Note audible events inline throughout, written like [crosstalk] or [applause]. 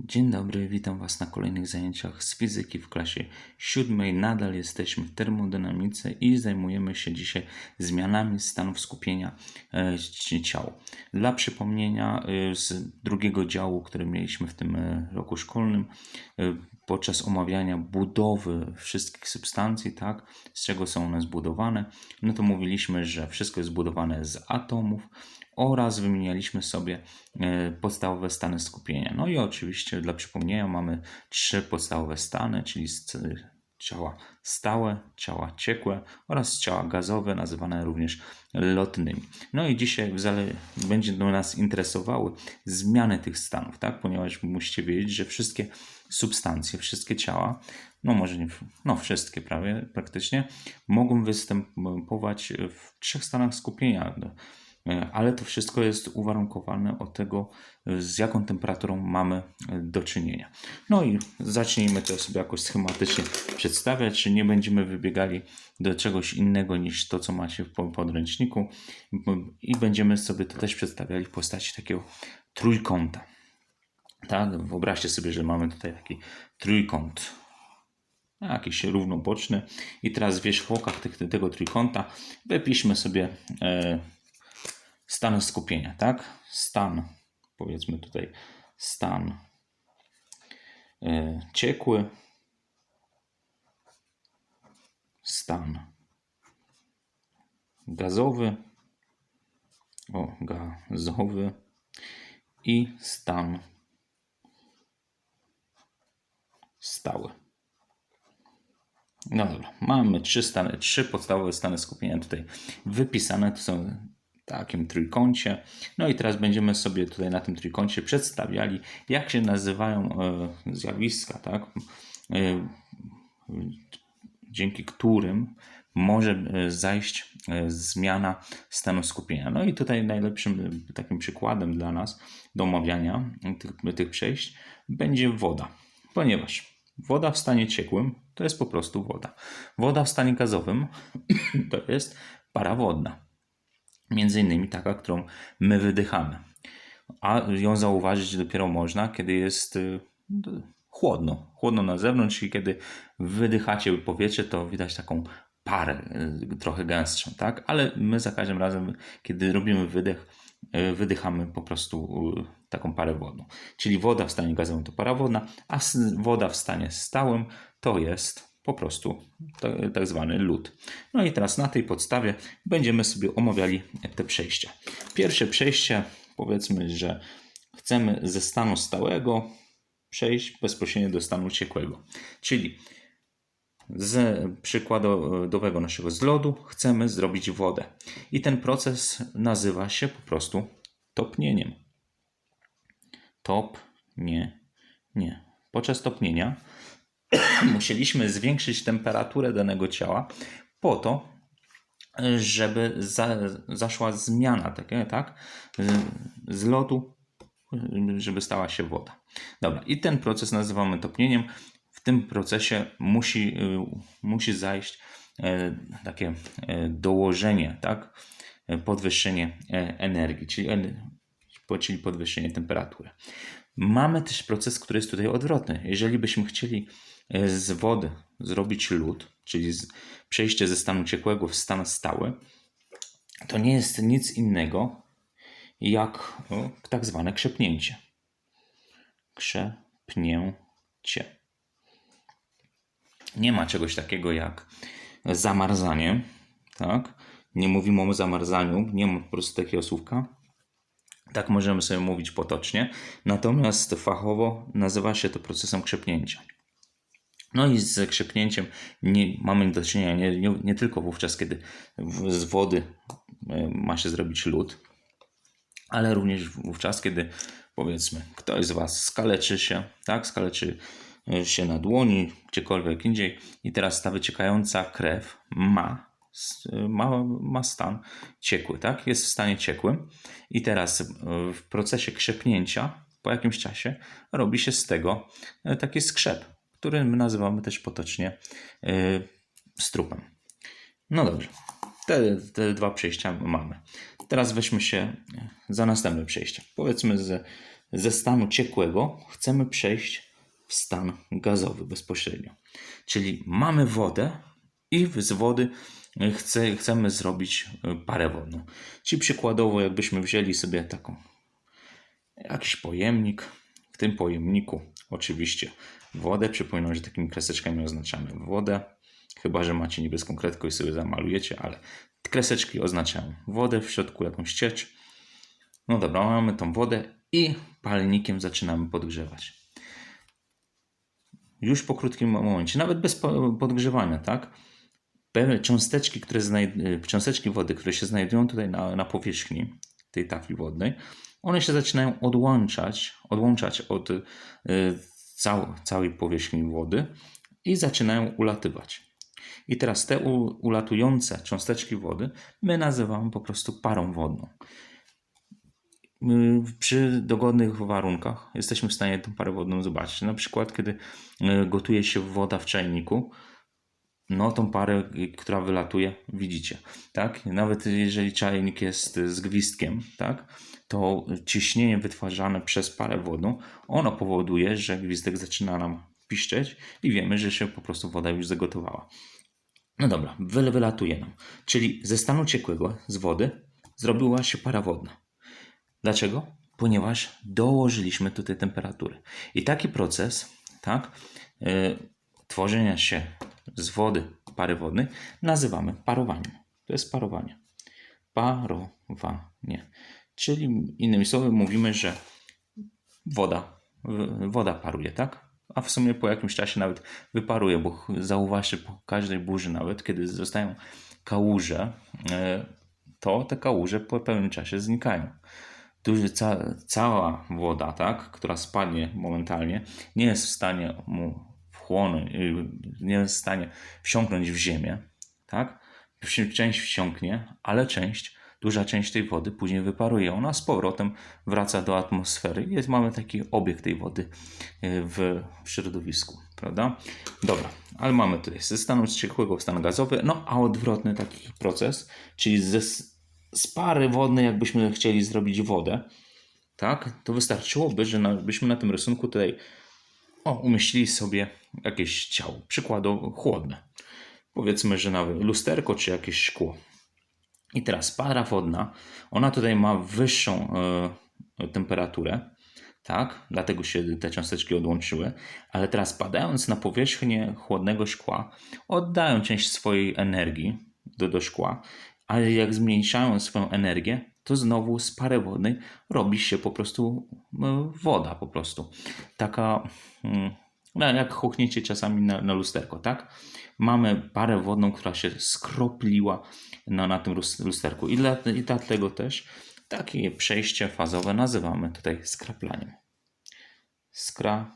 Dzień dobry, witam Was na kolejnych zajęciach z fizyki w klasie siódmej. Nadal jesteśmy w termodynamice i zajmujemy się dzisiaj zmianami stanów skupienia e, ci- ciał. Dla przypomnienia, e, z drugiego działu, który mieliśmy w tym e, roku szkolnym, podczas omawiania budowy wszystkich substancji, tak, z czego są one zbudowane, no to mówiliśmy, że wszystko jest zbudowane z atomów, oraz wymienialiśmy sobie e, podstawowe stany skupienia. No i oczywiście dla przypomnienia mamy trzy podstawowe stany, czyli s- ciała stałe, ciała ciekłe oraz ciała gazowe, nazywane również lotnymi. No i dzisiaj będzie do nas interesowały zmiany tych stanów, tak? ponieważ musicie wiedzieć, że wszystkie substancje, wszystkie ciała, no może nie, no wszystkie prawie praktycznie, mogą występować w trzech stanach skupienia. E, ale to wszystko jest uwarunkowane od tego, e, z jaką temperaturą mamy e, do czynienia. No i zacznijmy to sobie jakoś schematycznie przedstawiać, czy nie będziemy wybiegali do czegoś innego niż to, co macie w po- podręczniku i będziemy sobie to też przedstawiali w postaci takiego trójkąta. Tak, wyobraźcie sobie, że mamy tutaj taki trójkąt jakiś równoboczny i teraz w wierzchołkach tego trójkąta wypiszmy sobie stan skupienia, tak? Stan, powiedzmy tutaj, stan e, ciekły, stan gazowy, o, gazowy i stan stały. No dobra, mamy trzy, stany, trzy podstawowe stany skupienia tutaj wypisane. To są takim trójkącie. No i teraz będziemy sobie tutaj na tym trójkącie przedstawiali, jak się nazywają e, zjawiska, tak? E, dzięki którym może e, zajść zmiana stanu skupienia. No i tutaj najlepszym takim przykładem dla nas do omawiania tych, tych przejść będzie woda, ponieważ woda w stanie ciekłym to jest po prostu woda. Woda w stanie gazowym [clears throat] to jest para wodna. Między innymi taka, którą my wydychamy. A ją zauważyć dopiero można, kiedy jest y, chłodno. Chłodno na zewnątrz i kiedy wydychacie powietrze, to widać taką parę y, trochę gęstszą, tak? Ale my za każdym razem, kiedy robimy wydech, y, wydychamy po prostu taką parę wodną. Czyli woda w stanie gazowym to para wodna, a woda w stanie stałym to jest po prostu tak, zwany lód. No i teraz na tej podstawie będziemy sobie omawiali te przejścia. Pierwsze przejście, powiedzmy, że chcemy ze stanu stałego przejść bezpośrednio do stanu ciekłego. Czyli z przykładowego naszego z lodu chcemy zrobić wodę. I ten proces nazywa się po prostu topnieniem. Top, nie, nie. Podczas topnienia [clears throat] musieliśmy zwiększyć temperaturę danego ciała po to, żeby za, zaszła zmiana, takie, tak? Z- lodu, żeby stała się woda. Dobra, i ten proces nazywamy topnieniem. W tym procesie musi, y, musi zajść e, takie e, dołożenie, tak? Podwyższenie e, energii, czyli, czyli podwyższenie temperatury. Mamy też proces, który jest tutaj odwrotny. Jeżeli byśmy chcieli z wody zrobić lód, czyli przejście ze stanu ciekłego w stan stały, to nie jest nic innego jak tak zwane krzepnięcie. Krzepnięcie. Nie ma czegoś takiego jak zamarzanie, tak? Nie mówimy o zamarzaniu, nie ma po prostu takiego słówka. Tak możemy sobie mówić potocznie, natomiast fachowo nazywa się to procesem krzepnięcia. No i z krzepnięciem nie, mamy do czynienia nie, nie, nie tylko wówczas, kiedy w, z wody e, ma się zrobić lód, ale również wówczas, kiedy powiedzmy ktoś z Was skaleczy się, tak, skaleczy e, się na dłoni, gdziekolwiek indziej. I teraz ta wyciekająca krew ma, s- ma, ma stan ciekły, tak, jest w stanie ciekłym. I teraz e, w procesie krzepnięcia po jakimś czasie robi się z tego e, taki skrzep, który my nazywamy też potocznie e, strupem. No dobrze, te, te dwa przejścia mamy. Teraz weźmy się za następne przejście. Powiedzmy z ze stanu ciekłego chcemy przejść w stan gazowy bezpośrednio. Czyli mamy wodę i z wody chce, chcemy zrobić parę wodną. Czyli przykładowo, jakbyśmy wzięli sobie taką jakiś pojemnik, w tym pojemniku oczywiście wodę. Przypominam, że takimi kreseczkami oznaczamy wodę. Chyba, że macie niebieską kredkę i sobie zamalujecie, ale kreseczki oznaczają wodę, w środku jakąś ciecz. No dobra, mamy tą wodę i palnikiem zaczynamy podgrzewać. Już po krótkim momencie, nawet bez podgrzewania, tak? Pewne cząsteczki, które cząsteczki wody, które się znajdują tutaj na, na powierzchni tej tafli wodnej, one się zaczynają odłączać, odłączać od y, cał, całej powierzchni wody i zaczynają ulatywać. I teraz te ulatujące cząsteczki wody my nazywamy po prostu parą wodną. Przy dogodnych warunkach jesteśmy w stanie tę parę wodną zobaczyć. Na przykład, kiedy y, gotuje się woda w czajniku, no tą parę, która wylatuje, widzicie, tak? Nawet jeżeli czajnik jest z gwizdkiem, tak? To ciśnienie wytwarzane przez parę wodną, ono powoduje, że gwizdek zaczyna nam piszczeć i wiemy, że się po prostu woda już zagotowała. No dobra, wylatuje nam. Czyli ze stanu ciekłego, z wody, zrobiła się para wodna. Dlaczego? Ponieważ dołożyliśmy tutaj temperatury. I taki proces, tak, yy, tworzenia się z wody pary wodnej nazywamy parowaniem. To jest parowanie. Parowanie. Czyli innymi słowy mówimy, że woda, woda paruje, tak? A w sumie po jakimś czasie nawet wyparuje, bo zauważcie po każdej burzy nawet, kiedy zostają kałuże, e, to te kałuże po pewnym czasie znikają. Duży, ca, cała woda, tak, która spadnie momentalnie, nie jest w stanie mu wchłonąć, y, nie jest w stanie wsiąknąć w ziemię, tak? Część wsiąknie, ale część, duża część tej wody później wyparuje. Ona z powrotem wraca do atmosfery. Jest, mamy taki obieg tej wody y, w, środowisku, prawda? Dobra, ale mamy tutaj ze stanu ciekłego stan gazowy, no a odwrotny taki proces, czyli ze, z pary wodnej, jakbyśmy chcieli zrobić wodę, tak, to wystarczyłoby, że na, byśmy na tym rysunku tutaj o, umieścili sobie jakieś ciało, przykładowo chłodne. Powiedzmy, że nawet lusterko czy jakieś szkło. I teraz para wodna, ona tutaj ma wyższą y, temperaturę, tak? Dlatego się te cząsteczki odłączyły, ale teraz padając na powierzchnię chłodnego szkła, oddają część swojej energii do, do szkła, ale jak zmniejszają swoją energię, to znowu z pary wodnej robi się po prostu e, woda po prostu. Taka, mm, no jak chuchniecie czasami na, na lusterko, tak? Mamy parę wodną, która się skropliła na, na tym lusterku i, dla, i dlatego też takie przejście fazowe nazywamy tutaj skraplaniem. Skraplanie,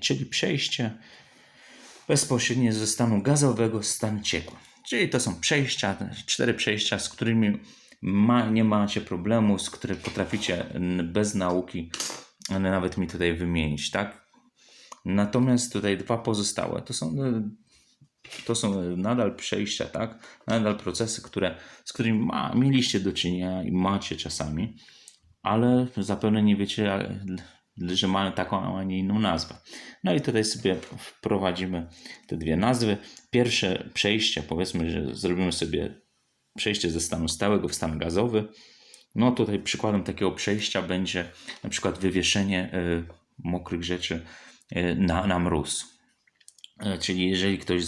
czyli przejście bezpośrednie ze stanu gazowego w stan ciekły. Czyli to są przejścia, cztery przejścia, z którymi ma, nie macie problemu, z których potraficie bez nauki nawet mi tutaj wymienić, tak? Natomiast tutaj dwa pozostałe to są, to są nadal przejścia, tak? Nadal procesy, które, z którymi ma, mieliście do czynienia i macie czasami, ale zapewne nie wiecie, że mają taką, a nie inną nazwę. No i tutaj sobie wprowadzimy te dwie nazwy. Pierwsze przejście, powiedzmy, że zrobimy sobie przejście ze stanu stałego w stan gazowy. No tutaj przykładem takiego przejścia będzie na przykład wywieszenie y, mokrych rzeczy na, na mróz. Y, czyli jeżeli ktoś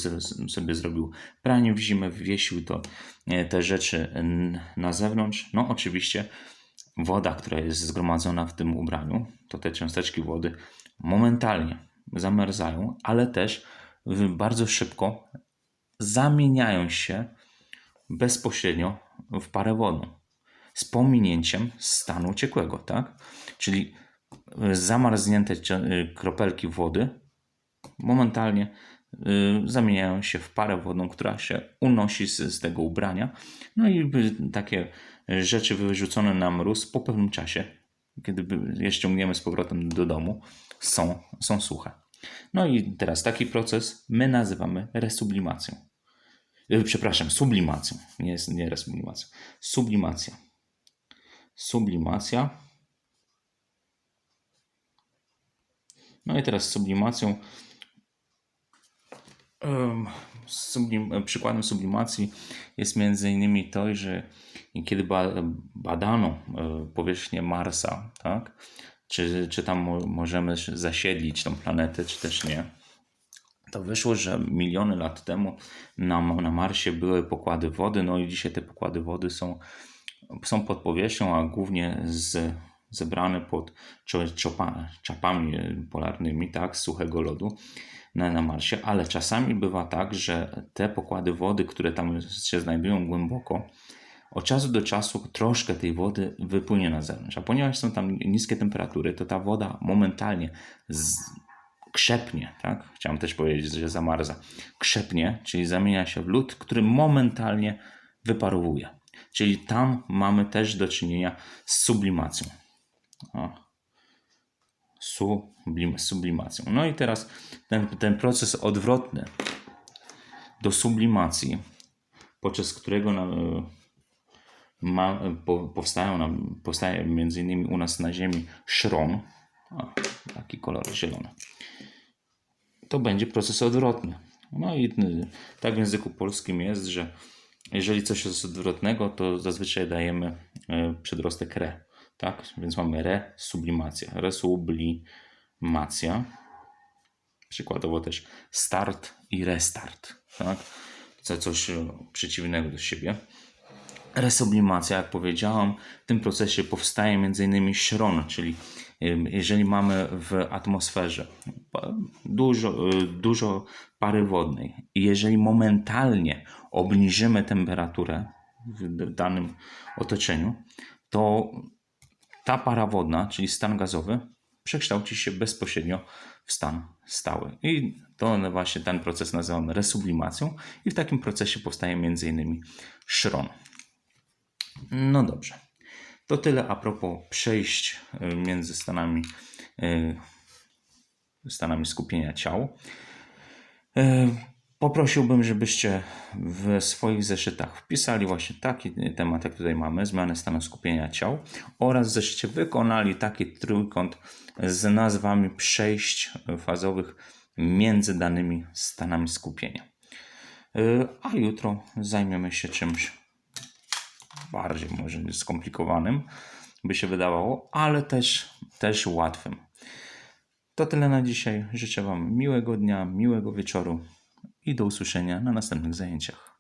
sobie zrobił pranie w zimę, wywiesił to te rzeczy na zewnątrz, no oczywiście woda, która jest zgromadzona w tym ubraniu, to te cząsteczki wody momentalnie zamerzają, ale też bardzo szybko zamieniają się bezpośrednio w parę wodną z pominięciem stanu ciekłego, tak? Czyli zamarznięte kropelki wody momentalnie y, zamieniają się w parę wodną, która się unosi z, z tego ubrania. No i takie rzeczy wyrzucone na mróz po pewnym czasie, kiedy je ściągniemy z powrotem do domu, są, są suche. No i teraz taki proces my nazywamy resublimacją. E, przepraszam, sublimacją. Nie, jest, nie resublimacją. Sublimacja. Sublimacja. No i teraz z sublimacją. Sublim, przykładem sublimacji jest między innymi to, że kiedy ba- badano e, powierzchnię Marsa, tak? czy, czy tam mo- możemy zasiedlić tą planetę, czy też nie, to wyszło, że miliony lat temu na, na Marsie były pokłady wody, no i dzisiaj te pokłady wody są, są pod powierzchnią, a głównie z, zebrane pod czapami polarnymi, tak, z suchego lodu na, na Marsie, ale czasami bywa tak, że te pokłady wody, które tam się znajdują głęboko, od czasu do czasu troszkę tej wody wypłynie na zewnątrz, a ponieważ są tam niskie temperatury, to ta woda momentalnie z, krzepnie, tak? Chciałem też powiedzieć, że zamarza. Krzepnie, czyli zamienia się w lód, który momentalnie wyparowuje. Czyli tam mamy też do czynienia z sublimacją. Sublim, sublimacją. No i teraz ten, ten proces odwrotny do sublimacji, podczas którego na, ma, po, powstają nam, powstaje między innymi u nas na Ziemi szron, o, taki kolor zielony to będzie proces odwrotny. No i tak w języku polskim jest, że jeżeli coś jest odwrotnego, to zazwyczaj dajemy y, przedrostek re. Tak? Więc mamy re, sublimacja. Resublimacja. Przykładowo też start i restart. Tak? Co coś y, przeciwnego do siebie. Resublimacja, jak powiedziałam, w tym procesie powstaje m.in. śron, czyli jeżeli mamy w atmosferze dużo, y, dużo pary wodnej i jeżeli momentalnie obniżymy temperaturę w danym otoczeniu, to ta para wodna, czyli stan gazowy, przekształci się bezpośrednio w stan stały. I to właśnie ten proces nazywamy resublimacją i w takim procesie powstaje m.in. szron. No dobrze. To tyle a propos przejść y, między stanami, y, stanami skupienia ciał. Poprosiłbym, żebyście w swoich zeszytach wpisali właśnie taki temat, jak tutaj mamy, zmianę stanu skupienia ciał oraz żeście wykonali taki trójkąt z nazwami przejść fazowych między danymi stanami skupienia. Y, A jutro zajmiemy się czymś bardziej może skomplikowanym, by się wydawało, ale też, też łatwym. To tyle na dzisiaj. Życzę Wam miłego dnia, miłego wieczoru i do usłyszenia na następnych zajęciach.